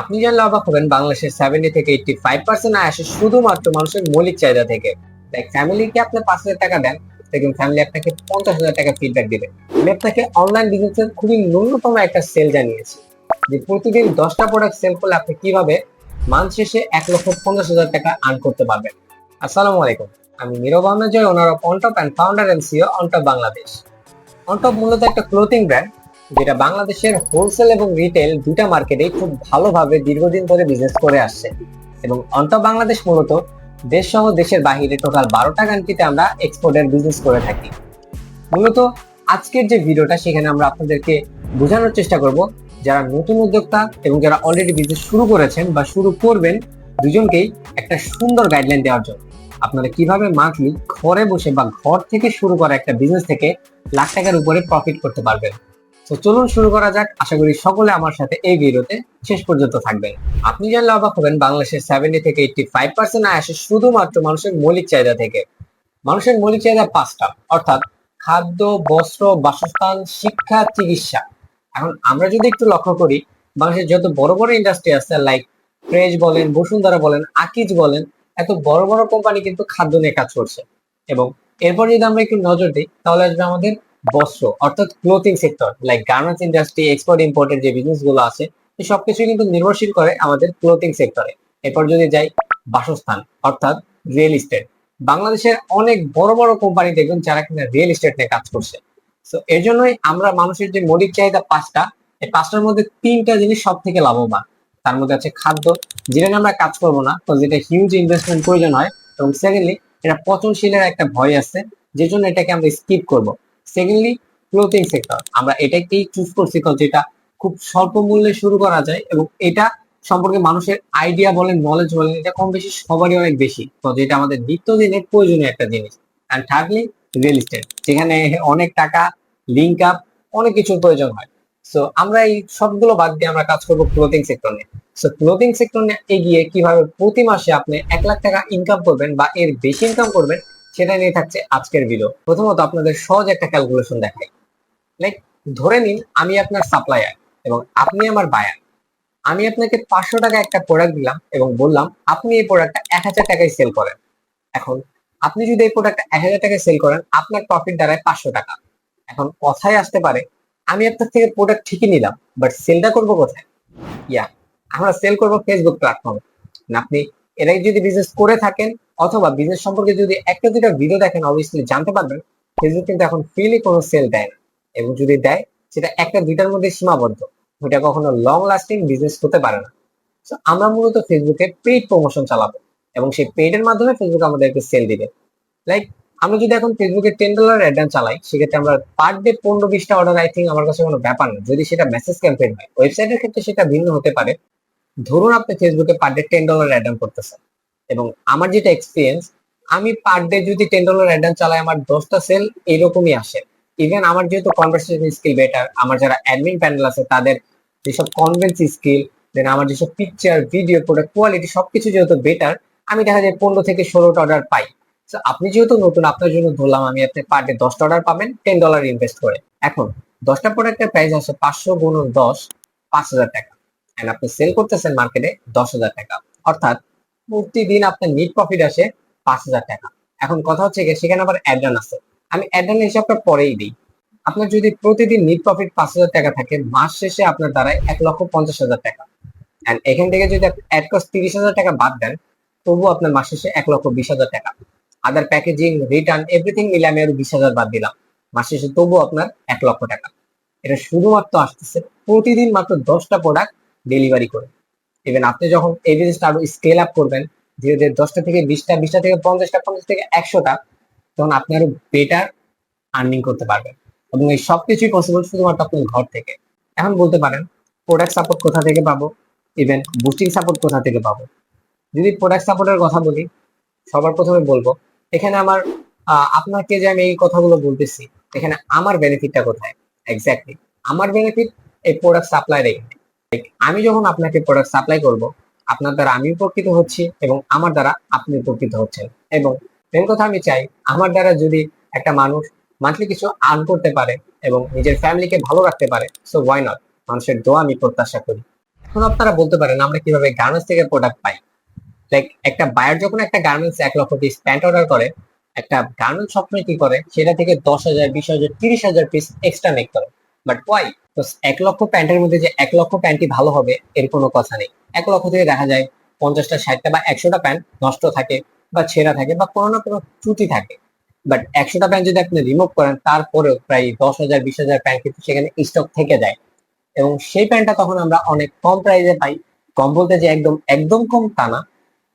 আপনি জানলে অবাক হবেন, বাংলাদেশের সেভেন্টি থেকে এইটটি ফাইভ পার্সেন্ট আসে শুধুমাত্র মানুষের মৌলিক চাহিদা থেকে। লাইক ফ্যামিলিকে আপনি পাঁচ হাজার টাকা দেন দেখুন ফ্যামিলি আপনাকে পঞ্চাশ হাজার টাকা ফিডব্যাক দিবে। আমি আপনাকে অনলাইন বিজনেসের খুবই ন্যূনতম একটা সেল জানিয়েছি, যে প্রতিদিন দশটা প্রোডাক্ট সেল করলে আপনি কীভাবে মাস শেষে এক লক্ষ পঞ্চাশ হাজার টাকা আর্ন করতে পারবেন। আসসালামু আলাইকুম, আমি Nirob Ahmed Joy owner of Ontop and founder and CEO Ontop Bangladesh Ontop মূলত একটা ক্লোথিং ব্র্যান্ড যেটা বাংলাদেশের হোলসেল এবং রিটেল দুটা মার্কেটে খুব ভালোভাবে দীর্ঘদিন ধরে বিজনেস করে আসছে। এবং অনটপ বাংলাদেশ মূলত দেশ সহ দেশের বাহিরে টোটাল বারোটা কান্ট্রিতে আমরা এক্সপোর্টের বিজনেস করে থাকি। মূলত আজকের যে ভিডিওটা সেখানে আমরা আপনাদেরকে বোঝানোর চেষ্টা করব, যারা নতুন উদ্যোক্তা এবং যারা অলরেডি বিজনেস শুরু করেছেন বা শুরু করবেন, দুজনকেই একটা সুন্দর গাইডলাইন দেওয়ার জন্য। আপনারা কীভাবে মান্থলি ঘরে বসে বা ঘর থেকে শুরু করা একটা বিজনেস থেকে লাখ টাকার উপরে প্রফিট করতে পারবেন। তো চলুন শুরু করা যাক। আশা করি সকলে আমার সাথে এই ভিডিওতে শেষ পর্যন্ত থাকবেন। আপনি জানলে অবাক হবেন, বাংলাদেশের সেভেন্টি থেকে এইটটি ফাইভ পার্সেন্ট আয় আসে শুধুমাত্র মানুষের মৌলিক চাহিদা থেকে। মানুষের মৌলিক চাহিদা পাঁচটা, অর্থাৎ খাদ্য, বস্ত্র, বাসস্থান, শিক্ষা, চিকিৎসা। এখন আমরা যদি একটু লক্ষ্য করি বাংলাদেশের যত বড় বড় ইন্ডাস্ট্রি আছে লাইক ফ্রেজ বলেন, বসুন্ধরা বলেন আকিজ বলেন, এত বড় বড় কোম্পানি কিন্তু খাদ্য নিয়ে কাজ করছে। এবং এরপর যদি আমরা একটু নজর দিই, তাহলে আসবে আমাদের বস্ত্র, অর্থাৎ clothing sector like garments industry export ইম্পোর্টের যে বিজনেসগুলো আছে সবকিছু কিন্তু নির্ভরশীল করে আমাদের ক্লোথিং সেক্টরে এরপর যদি যাই বাসস্থান, অর্থাৎ রিয়েল ইস্টেট বাংলাদেশের অনেক বড় বড় কোম্পানি দেখবেন যারা কিনা রিয়েল এস্টেট নিয়ে কাজ করছে। তো এর জন্যই আমরা মানুষের যে মৌলিক চাহিদা পাঁচটা, এই পাঁচটার মধ্যে তিনটা জিনিস সব থেকে লাভবান। তার মধ্যে আছে খাদ্য, যেটা আমরা কাজ করব না, তো যেটা হিউজ ইনভেস্টমেন্ট প্রয়োজন হয়। এবং সেকেন্ডলি এটা পচনশীলের একটা ভয় আছে যে জন্য এটাকে আমরা স্কিপ করব। সেকেন্ডলি ক্লোথিং সেক্টর আমরা এটাকেই চুজ করছি কারণ যেটা খুব স্বল্প মূল্যে শুরু করা যায় এবং এটা সম্পর্কে মানুষের আইডিয়া বলেন নলেজ বলেন, এটা কম বেশি সবারই অনেক বেশি তো যেটা আমাদের নিত্যদিনের প্রয়োজনীয় একটা জিনিস। অ্যান্ড থার্ডলি রিয়েল এস্টেট যেখানে অনেক টাকা লিঙ্ক আপ অনেক কিছুর প্রয়োজন হয়। সো আমরা এই সবগুলো বাদ দিয়ে আমরা কাজ করব ক্লোথিং সেক্টর নিয়ে। সো ক্লোথিং সেক্টর নিয়ে এগিয়ে কীভাবে প্রতি মাসে আপনি এক লাখ টাকা ইনকাম করবেন বা এর বেশি ইনকাম করবেন সেটা নিয়ে থাকছে আজকের ভিডিও প্রথমত আপনাদের সহজ একটা ক্যালকুলেশন দেখাই। লাইক ধরে নিন আমি আপনার সাপ্লায়ার এবং আপনি আমার বায়ার আমি আপনাকে পাঁচশো টাকা একটা প্রোডাক্ট দিলাম এবং বললাম, আপনি এই প্রোডাক্টটা এক হাজার টাকায় সেল করেন। এখন, আপনি যদি এই প্রোডাক্টটা এক হাজার টাকায় সেল করেন, আপনার প্রফিট দাঁড়ায় পাঁচশো টাকা। এখন কথায় আসতে পারে, আমি আপনার থেকে প্রোডাক্ট ঠিকই নিলাম বাট সেলটা করব কোথায়? ইয়া আমরা সেল করব ফেসবুক প্ল্যাটফর্মে আপনি এটাই যদি বিজনেস করে থাকেন অথবা বিজনেস সম্পর্কে যদি একটা দুটা ভিডিও দেখেন অবভিয়াসলি জানতে পারবেন। ফেসবুক কিন্তু এখন ফ্রিলি কোনো সেল দেয় না। এবং যদি দেয়, সেটা একটা দুইটার মধ্যে সীমাবদ্ধ। ওইটা কখনো লং লাস্টিং বিজনেস হতে পারে না। আমরা মূলত ফেসবুকে পেইড প্রমোশন চালাবো। এবং সেই পেইডের মাধ্যমে ফেসবুক আমাদেরকে সেল দিবে। লাইক আমরা যদি এখন ফেসবুকে টেন ডলার অ্যাড চালাই, সেক্ষেত্রে আমরা পার ডে পনেরো বিশটা অর্ডার আই থিঙ্ক আমার কাছে কোনো ব্যাপার না। যদি সেটা মেসেজ ক্যাম্পেইন হয় ওয়েবসাইটের ক্ষেত্রে সেটা ভিন্ন হতে পারে। ধরুন আপনি ফেসবুকে per day ten dollar ad করতেছেন। এবং আমার যেটা এক্সপিরিয়েন্স আমি পার ডে যদি টেন ডলার অ্যাড চালাই, আমার দশটা সেল এরকমই আসে। ইভেন আমার যেহেতু কনভার্সেশন স্কিল বেটার আমার যারা অ্যাডমিন প্যানেল আছে, তাদের যেসব কনভেন্স স্কিল দেন আমার যেসব পিকচার ভিডিও প্রোডাক্ট কোয়ালিটি সবকিছু যেহেতু বেটার আমি দেখা যায় পনেরো থেকে ষোলোটা অর্ডার পাই। তো আপনি যেহেতু নতুন, আপনার জন্য ধরলাম, আমি আপনি পার ডে দশটা অর্ডার পাবেন টেন ডলার ইনভেস্ট করে। এখন, দশটা প্রোডাক্টের প্রাইস আছে পাঁচশো গুণ দশ, পাঁচ হাজার টাকা। এন্ড আপনি সেল করতেছেন মার্কেটে দশ হাজার টাকা। অর্থাৎ প্রতিদিন আপনার নিট প্রফিট আসে পাঁচ হাজার টাকা। এখন কথা হচ্ছে সেখানে আবার অ্যাডান আছে। আমি অ্যাডান হিসাবটা পরেই দিই। আপনার যদি প্রতিদিন নিট প্রফিট পাঁচ হাজার টাকা থাকে, মাস শেষে আপনার দ্বারায় এক লক্ষ পঞ্চাশ হাজার টাকা। এন্ড এখান থেকে যদি অ্যাড কস্ট তিরিশ হাজার টাকা বাদ দেন, তবু আপনার মাস শেষে এক লক্ষ বিশ হাজার টাকা। আদার প্যাকেজিং রিটার্ন এভরিথিং মিলে আমি আরও বিশ হাজার বাদ দিলাম। মাস শেষে তবু আপনার এক লক্ষ টাকা। এটা শুধুমাত্র আসতেছে প্রতিদিন মাত্র দশটা প্রোডাক্ট ডেলিভারি করে। ইভেন আপনি যখন এই বিজনেসটা আরও স্কেল আপ করবেন ধীরে ধীরে দশটা থেকে বিশটা বিশটা থেকে পঞ্চাশটা পঞ্চাশ থেকে একশোটা তখন আপনি আরও বেটার আর্নিং করতে পারবেন। এবং এই সবকিছুই পসিবল শুধুমাত্র আপনার ঘর থেকে। এখন বলতে পারেন প্রোডাক্ট সাপোর্ট কোথা থেকে পাবো? ইভেন বুস্টিং সাপোর্ট কোথা থেকে পাবো? যদি প্রোডাক্ট সাপোর্টের কথা বলি সবার প্রথমে বলব এখানে আমার আপনাকে যে আমি এই কথাগুলো বলতেছি এখানে আমার বেনিফিটটা কোথায়? এক্স্যাক্টলি আমার বেনিফিট এই প্রোডাক্ট সাপ্লাই Like, আমি যখন আপনাকে প্রোডাক্ট সাপ্লাই করব, আপনার দ্বারা আমি উপকৃত হচ্ছি এবং আমার দ্বারা আপনি উপকৃত হচ্ছেন। এবং মেন কথা আমি চাই, আমার দ্বারা যদি একটা মানুষ মান্থলি কিছু আর্ন করতে পারে এবং নিজের ফ্যামিলিকে ভালো রাখতে পারে সো ওয়াই নট মানুষের দোয়া আমি প্রত্যাশা করি। এখন আপনারা বলতে পারেন, আমরা কীভাবে গার্মেন্টস থেকে প্রোডাক্ট পাই? লাইক একটা বায়ার যখন একটা গার্মেন্টস এক লক্ষ পিস প্যান্ট অর্ডার করে, একটা গার্মেন্টস সবসময় কি করে, সেটা থেকে দশ হাজার, বিশ হাজার, তিরিশ হাজার পিস এক্সট্রা মেক করে। বাট ওয়াই তো এক লক্ষ প্যান্টের মধ্যে যে এক লক্ষ প্যান্টই ভালো হবে, এর কোনো কথা নেই। এক লক্ষ থেকে দেখা যায় পঞ্চাশটা, ষাটটা বা একশোটা প্যান্ট নষ্ট থাকে বা ছেঁড়া থাকে বা কোনো না কোনো ত্রুটি থাকে। বাট একশোটা প্যান্ট যদি আপনি রিমুভ করেন, তারপরেও প্রায় দশ হাজার, বিশ হাজার প্যান্ট কিন্তু সেখানে স্টক থেকে যায়। এবং সেই প্যান্টটা তখন আমরা অনেক কম প্রাইসে পাই। কম বলতে যে একদম একদম কম তা না।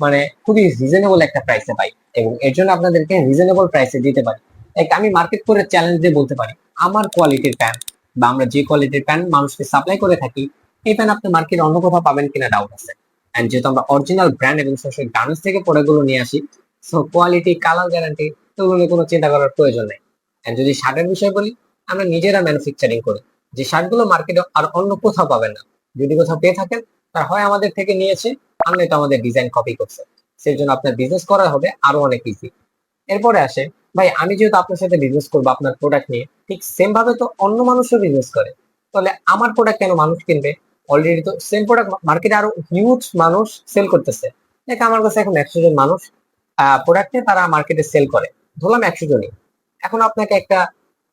মানে খুবই রিজনেবল একটা প্রাইসে পাই। এবং এর জন্য আপনাদেরকে রিজনেবল প্রাইসে দিতে পারি। লাইক আমি মার্কেট করে চ্যালেঞ্জ দিয়ে বলতে পারি, আমার কোয়ালিটির প্যান্ট বা আমরা যে কোয়ালিটির প্যান্ট মানুষকে সাপ্লাই করে থাকি, এই প্যান্ট আপনি মার্কেট অন্য কোথাও পাবেন কিনা ডাউট আছে। এন্ড যেহেতু আমরা অরিজিনাল ব্র্যান্ড এবং সরাসরি গার্মেন্টস থেকে প্রোডাক্টগুলো নিয়ে আসি সো কোয়ালিটি কালার গ্যারান্টি নিয়ে কোনো চিন্তা করার প্রয়োজন নেই। এন্ড যদি শার্টের বিষয় বলি, আমরা নিজেরা ম্যানুফ্যাকচারিং করি। যে শার্টগুলো মার্কেটে আর অন্য কোথাও পাবেন না। যদি কোথাও পেয়ে থাকেন, তার হয় আমাদের থেকে নিয়েছে আর নয়তো আমাদের ডিজাইন কপি করছে। সেই জন্য আপনার বিজনেস করা হবে আরও অনেক ইজি এরপরে আসে ভাই, আমি যেহেতু আপনার সাথে বিজনেস করব, আপনার প্রোডাক্ট নিয়ে, ঠিক সেম ভাবে তো অন্য মানুষও বিজনেস করে। তাহলে আমার প্রোডাক্ট কেন মানুষ কিনবে? অলরেডি তো সেম প্রোডাক্ট মার্কেটে আরও হিউজ মানুষ সেল করতেছে। দেখ, আমার কাছে এখন একশো জন মানুষ প্রোডাক্ট তারা মার্কেটে সেল করে। ধরলাম একশো জনই। এখন আপনাকে একটা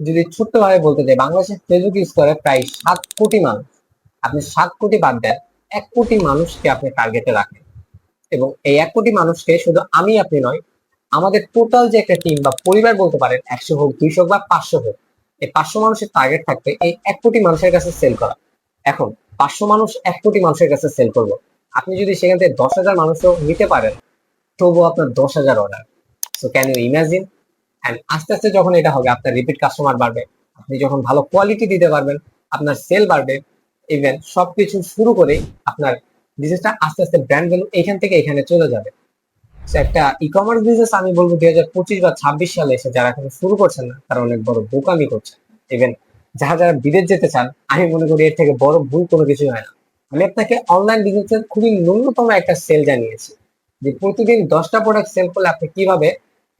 যদি ছোট্ট ভাবে বলতে চাই বাংলাদেশে ফেসবুক ইউজ করে প্রায় সাত কোটি মানুষ। আপনি সাত কোটি বাদ দেন, এক কোটি মানুষকে আপনি টার্গেটে রাখেন। এবং এই এক কোটি মানুষকে শুধু আমি আপনি নয় আমাদের টোটাল যে একটা টিম বা পরিবার বলতে পারেন, একশো হোক, দুইশো হোক বা পাঁচশো হোক, এই পাঁচশো মানুষের টার্গেট থাকবে এই এক কোটি মানুষের কাছে সেল করা। এখন পাঁচশো মানুষ এক কোটি মানুষের কাছে সেল করব। আপনি যদি সেখান থেকে দশ হাজার মানুষও নিতে পারেন, তবুও আপনার দশ হাজার order so can you imagine and আস্তে আস্তে যখন এটা হবে, আপনার রিপিট কাস্টমার বাড়বে, আপনি যখন ভালো কোয়ালিটি দিতে পারবেন, আপনার সেল বাড়বে ইভেন সবকিছু শুরু করে আপনার বিজনেসটা আস্তে আস্তে ব্র্যান্ড ভ্যালু এখান থেকে এখানে চলে যাবে। একটা ই কমার্স বিজনেস আমি বলব দুই হাজার পঁচিশ বা ছাব্বিশ সালে এসে যারা এখন শুরু করছেন না, তারা অনেক বড় বোকামি করছে ইভেন যারা যারা বিদেশ যেতে চান, আমি মনে করি এর থেকে বড় ভুল কোনো কিছু হয় না। আমি আপনাকে অনলাইন বিজনেসের খুবই ন্যূনতম একটা সেল জানিয়েছি যে প্রতিদিন দশটা প্রোডাক্ট সেল করলে আপনি কীভাবে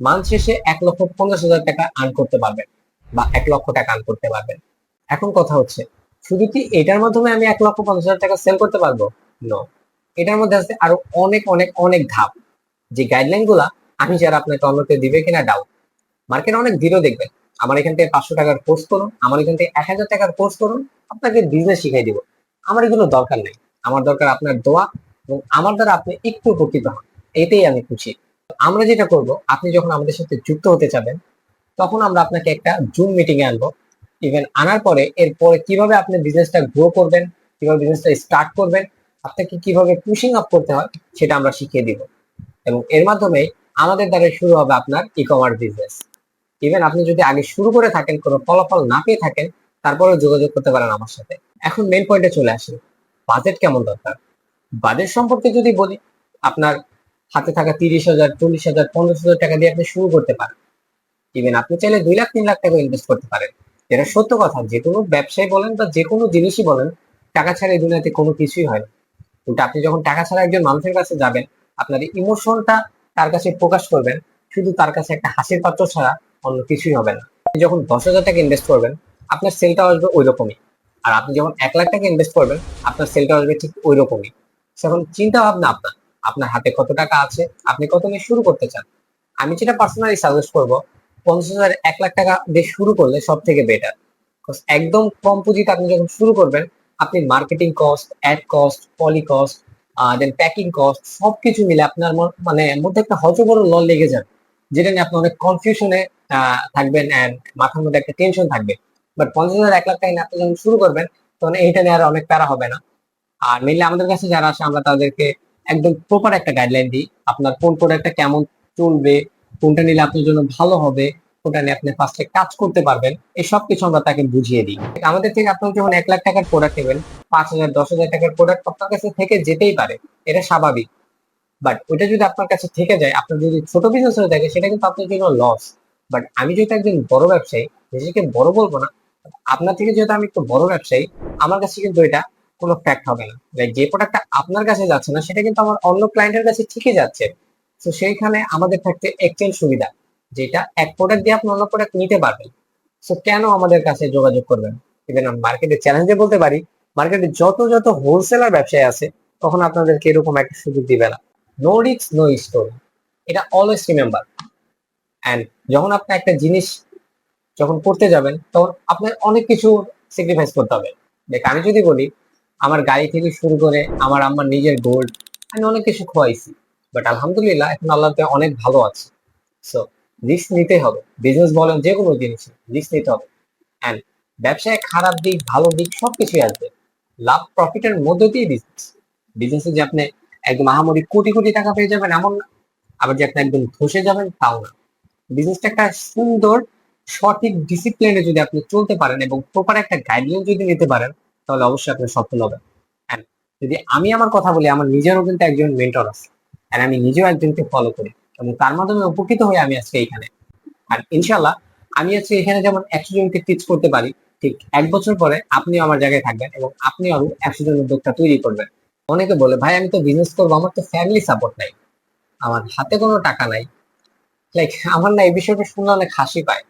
মাস শেষে এক লক্ষ পঞ্চাশ হাজার টাকা আর্ন করতে পারবেন বা এক লক্ষ টাকা আর্ন করতে পারবেন। এখন কথা হচ্ছে, শুধু কি এটার মাধ্যমে আমি এক লক্ষ পঞ্চাশ হাজার টাকা সেল করতে পারব? ন এটার মধ্যে আছে আরও অনেক অনেক অনেক ধাপ। যে গাইডলাইনগুলা আমি যারা আপনাকে অন্যকে দিবে কিনা ডাউট মার্কেট অনেক ভিডিও দেখবেন। আমার এখান থেকে পাঁচশো টাকার কোর্স করুন, আমার এখান থেকে এক হাজার টাকার কোর্স করুন, আপনাকে বিজনেস শিখাই দিব। আমার এগুলো দরকার নেই। আমার দরকার আপনার দোয়া এবং আমার দ্বারা আপনি একটু উপকৃত হন। এতেই আমি খুশি। আমরা যেটা করব, আপনি যখন আমাদের সাথে যুক্ত হতে চাবেন, তখন আমরা আপনাকে একটা জুম মিটিং এ আনব। ইভেন আনার পরে, এরপরে কীভাবে আপনি বিজনেসটা গ্রো করবেন, কীভাবে বিজনেসটা স্টার্ট করবেন, আপনাকে কীভাবে পুশিং আপ করতে হয়, সেটা আমরা শিখিয়ে দিব। এবং এর মাধ্যমে আমাদের দ্বারা শুরু হবে আপনার ই কমার্স বিজনেস ইভেন আপনি যদি আগে শুরু করে থাকেন, কোনো ফলাফল না পেয়ে থাকেন, তারপরেও যোগাযোগ করতে পারেন আমার সাথে। এখন মেন পয়েন্টে চলে আসি। বাজেট কেমন দরকার? বাজেট সম্পর্কে যদি বলি, আপনার হাতে থাকা তিরিশ হাজার, চল্লিশ হাজার, পঞ্চাশ হাজার টাকা দিয়ে আপনি শুরু করতে পারেন। ইভেন আপনি চাইলে দুই লাখ, তিন লাখ টাকা ইনভেস্ট করতে পারেন। এটা সত্য কথা, যে কোনো ব্যবসায় বলেন বা যে কোনো জিনিসই বলেন, টাকা ছাড়া এই দুনিয়াতে কোনো কিছুই হয় না। কিন্তু আপনি যখন টাকা ছাড়া একজন মানুষের কাছে যাবেন আপনার ইমোশনটা তার কাছে প্রকাশ করবেন, শুধু তার কাছে একটা হাসির পাত্র ছাড়া অন্য কিছুই হবে না। যখন দশ হাজার টাকা ইনভেস্ট করবেন, আপনার সেলটা আসবে ওই রকমই আর আপনি যখন এক লাখ টাকা ইনভেস্ট করবেন, আপনার সেলটা আসবে ঠিক ওই রকমই এখন চিন্তা ভাবনা আপনার আপনার হাতে কত টাকা আছে, আপনি কত নিয়ে শুরু করতে চান? আমি যেটা পার্সোনালি সাজেস্ট করব, পঞ্চাশ হাজার এক লাখ টাকা দিয়ে শুরু করলে সব থেকে বেটার একদম কম পুঁজিতে আপনি যখন শুরু করবেন, আপনি marketing cost add cost poly cost then packing cost সবকিছু মিলে আপনার মানে মধ্যে একটা হজবড় লল লেগে যাবে, যেটা নিয়ে আপনি অনেক কনফিউশনে থাকবেন অ্যান্ড মাথার মধ্যে একটা টেনশন থাকবে। বাট পঞ্চাশ হাজার এক লাখ টাকা আপনি যখন শুরু করবেন, তখন এইটা নিয়ে আর অনেক প্যারা হবে না। আর মেনলি আমাদের কাছে যারা আসে, আমরা তাদেরকে একদম প্রপার একটা গাইডলাইন দিই, আপনার কোন প্রোডাক্টটা কেমন চলবে, কোনটা নিলে আপনার জন্য ভালো হবে কোনটা নিয়ে আপনি ফার্স্টে কাজ করতে পারবেন, এই সব কিছু আমরা তাকে বুঝিয়ে দিই। আমাদের থেকে আপনি যখন এক লাখ টাকার প্রোডাক্ট নেবেন, পাঁচ হাজার, দশ হাজার টাকার প্রোডাক্ট আপনার কাছে থেকে যেতেই পারে, এটা স্বাভাবিক। বাট ওইটা যদি আপনার কাছে থেকে যায়, আপনার যদি ছোট বিজনেস হয়ে থাকে, সেটা কিন্তু আপনার জন্য লস বাট আমি যেহেতু একজন বড় ব্যবসায়ী, নিজেকে বড় বলব না, আপনার থেকে যেহেতু আমি একটু বড় ব্যবসায়ী, আমার কাছে কিন্তু এটা কোনো ফ্যাক্ট হবে না। যে প্রোডাক্টটা আপনার কাছে যাচ্ছে না, সেটা কিন্তু আমার অন্য ক্লায়েন্টের কাছে ঠিকই যাচ্ছে। তো সেইখানে আমাদের থাকছে এক্সচেঞ্জ সুবিধা। যেটা এক প্রোডাক্ট দিয়ে আপনি অন্য প্রোডাক্ট নিতে পারবেন। সো কেন আমাদের কাছে যোগাযোগ করবেন? ইভেন আমি মার্কেটে চ্যালেঞ্জে বলতে পারি মার্কেটে যত যত হোলসেলার ব্যবসায়ী আছে, তখন আপনাদেরকে এরকম একটা সুযোগ দিবে না। নো রিক্স নো স্টোরি এটা অলওয়েজ রিমেম্বার অ্যান্ড যখন আপনি একটা জিনিস যখন করতে যাবেন, তখন আপনার অনেক কিছু স্যাক্রিফাইস করতে হবে। দেখ, আমি যদি বলি, আমার গাড়ি থেকে শুরু করে আমার আমার নিজের গোল্ড আমি অনেক কিছু খোয়াইছি। বাট আলহামদুলিল্লাহ, এখন আল্লাহতে অনেক ভালো আছে। সো রিস্ক নিতে হবে। বিজনেস বলেন যে কোনো জিনিস রিস্ক নিতে হবে। অ্যান্ড ব্যবসায় খারাপ দিক, ভালো দিক সবকিছুই আসবে। লাভ প্রফিটের মধ্য দিয়ে বিজনেস বিজনেসে যে আপনি একদম মহামারী কোটি কোটি টাকা পেয়ে যাবেন এমন না। আবার যে আপনি একদম ধসে যাবেন, তাও না। বিজনেসটা একটা সুন্দর, সঠিক ডিসিপ্লিনে যদি আপনি চলতে পারেন এবং প্রপার একটা গাইডলাইন যদি নিতে পারেন, তাহলে অবশ্যই আপনি সফল হবেন। যদি আমি আমার কথা বলি, আমার নিজেরও কিন্তু একজন মেন্টর আছে। আর আমি নিজেও একজনকে ফলো করি। এবং তার মাধ্যমে উপকৃত হয়ে আমি আজকে এখানে। আর ইনশাল্লাহ আমি আজকে এখানে যেমন একশো জনকে টিচ করতে পারি, ঠিক এক বছর পরে আপনিও আমার জায়গায় থাকবেন এবং আপনি আরও একশো জন উদ্যোক্তা তৈরি করবেন। অনেকে বলে, ভাই, আমি তো বিজনেস করব, আমার তো ফ্যামিলি সাপোর্ট নাই। আমার হাতে কোনো টাকা নাই। লাইক আমার না এই বিষয়টা শুনলে অনেক হাসি পায়।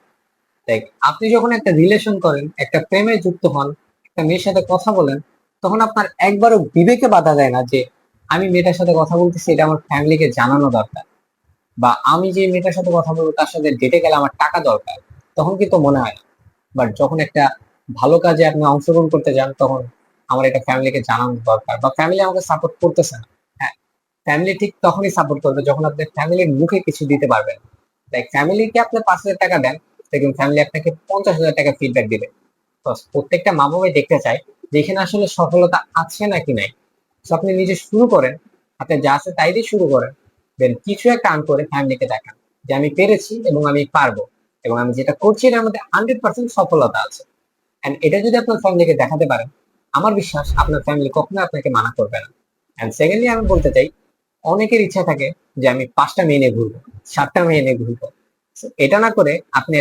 লাইক আপনি যখন একটা রিলেশন করেন, একটা প্রেমে যুক্ত হন, একটা মেয়ের সাথে কথা বলেন, তখন আপনার একবারও বিবেকে বাধা দেয় না যে, আমি মেয়েটার সাথে কথা বলতেছি, এটা আমার ফ্যামিলিকে জানানো দরকার। বা আমি যে মেয়েটার সাথে কথা বলব, তার সাথে ডেটে গেলে আমার টাকা দরকার, তখন কিন্তু মনে হয় বাট যখন একটা ভালো কাজে আপনি অংশগ্রহণ করতে যান, তখন আমার এটা ফ্যামিলিকে জানানো দরকার বা ফ্যামিলি আমাকে সাপোর্ট করতেছে না। হ্যাঁ ফ্যামিলি ঠিক তখনই সাপোর্ট করবে যখন আপনি ফ্যামিলির মুখে কিছু দিতে পারবেন লাইক ফ্যামিলিকে আপনি পাঁচ হাজার টাকা দেন দেখুন ফ্যামিলি আপনাকে পঞ্চাশ হাজার টাকা ফিডব্যাক দিবে। তো প্রত্যেকটা মা বাবাই দেখতে চায় যে এখানে আসলে সফলতা আছে নাকি নাই। তো আপনি নিজে শুরু করেন আপনি যা আছে তাই দিয়ে শুরু করেন। দেন কিছু একটা আন করে ফ্যামিলিকে দেখান যে আমি পেরেছি এবং আমি পারব এবং আমি যেটা করছি এটার মধ্যে হান্ড্রেড পার্সেন্ট সফলতা আছে। এন্ড এটা যদি আপনার ফ্যামিলিকে দেখাতে পারেন, আমার বিশ্বাস আপনার ফ্যামিলি কখনো আপনাকে মানা করবে না। এন্ড সেকেন্ডলি আমি বলতে চাই, অনেকের ইচ্ছা থাকে যে আমি পাঁচটা মেয়ে নিয়ে ঘুরবো, সাতটা মেয়ে নিয়ে ঘুরবো। এটা না করে আপনি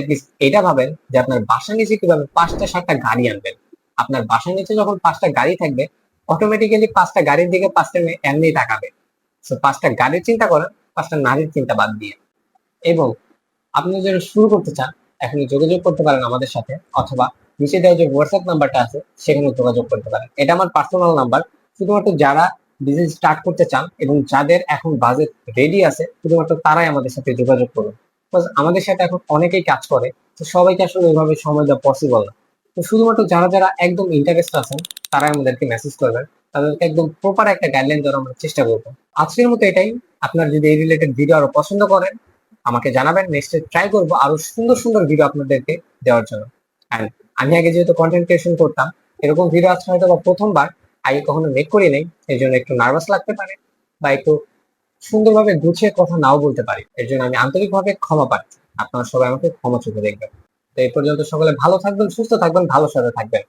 এটা ভাবেন যে আপনার বাসার নিচে কীভাবে পাঁচটা, সাতটা গাড়ি আনবেন। আপনার বাসার নিচে যখন পাঁচটা গাড়ি থাকবে অটোমেটিক্যালি পাঁচটা গাড়ির দিকে পাঁচটা মেয়ে এমনি তাকাবে। পাঁচটা গাড়ির চিন্তা করেন, পাঁচটা নারীর চিন্তা বাদ দিয়ে। এবং আপনি যদি শুরু করতে চান, এখনই যোগাযোগ করতে পারেন আমাদের সাথে, অথবা নিচে দেওয়া যে হোয়াটসঅ্যাপ নাম্বারটা আছে সেখানে যোগাযোগ করতে পারেন। এটা আমার পার্সোনাল নাম্বার শুধুমাত্র যারা বিজনেস স্টার্ট করতে চান এবং যাদের এখন বাজেট রেডি আছে, শুধুমাত্র তারাই আমাদের সাথে যোগাযোগ করুন। আমাদের সাথে এখন অনেকেই কাজ করে, তো সবাইকে আসলে ওইভাবে সময় দেওয়া পসিবল না। তো শুধুমাত্র যারা যারা একদম ইন্টারেস্ট আছেন, তারাই আমাদেরকে মেসেজ করবেন। তাদেরকে একদম প্রপার একটা গাইডলাইন দেওয়ার আমরা চেষ্টা করব। আজকের মতো এটাই। আপনার যদি এই রিলেটেড ভিডিও আরও পছন্দ করেন, আমাকে জানাবেন নেক্সট ট্রাই করব আরও সুন্দর সুন্দর ভিডিও আপনাদেরকে দেওয়ার জন্য। অ্যান্ড আমি আগে যেহেতু কন্টেন্ট ক্রিয়েশন করতাম, এরকম ভিডিও আজকে হয়তো বা প্রথমবার, আগে কখনো মেক করি নাই এই জন্য একটু নার্ভাস লাগতে পারে বা একটু সুন্দরভাবে গুছিয়ে কথা নাও বলতে পারি। এর জন্য আমি আন্তরিকভাবে ক্ষমা পাচ্ছি। আপনারা সবাই আমাকে ক্ষমা চোখে দেখবেন। তো এই পর্যন্ত সকলে ভালো থাকবেন, সুস্থ থাকবেন, ভালো সাথে থাকবেন।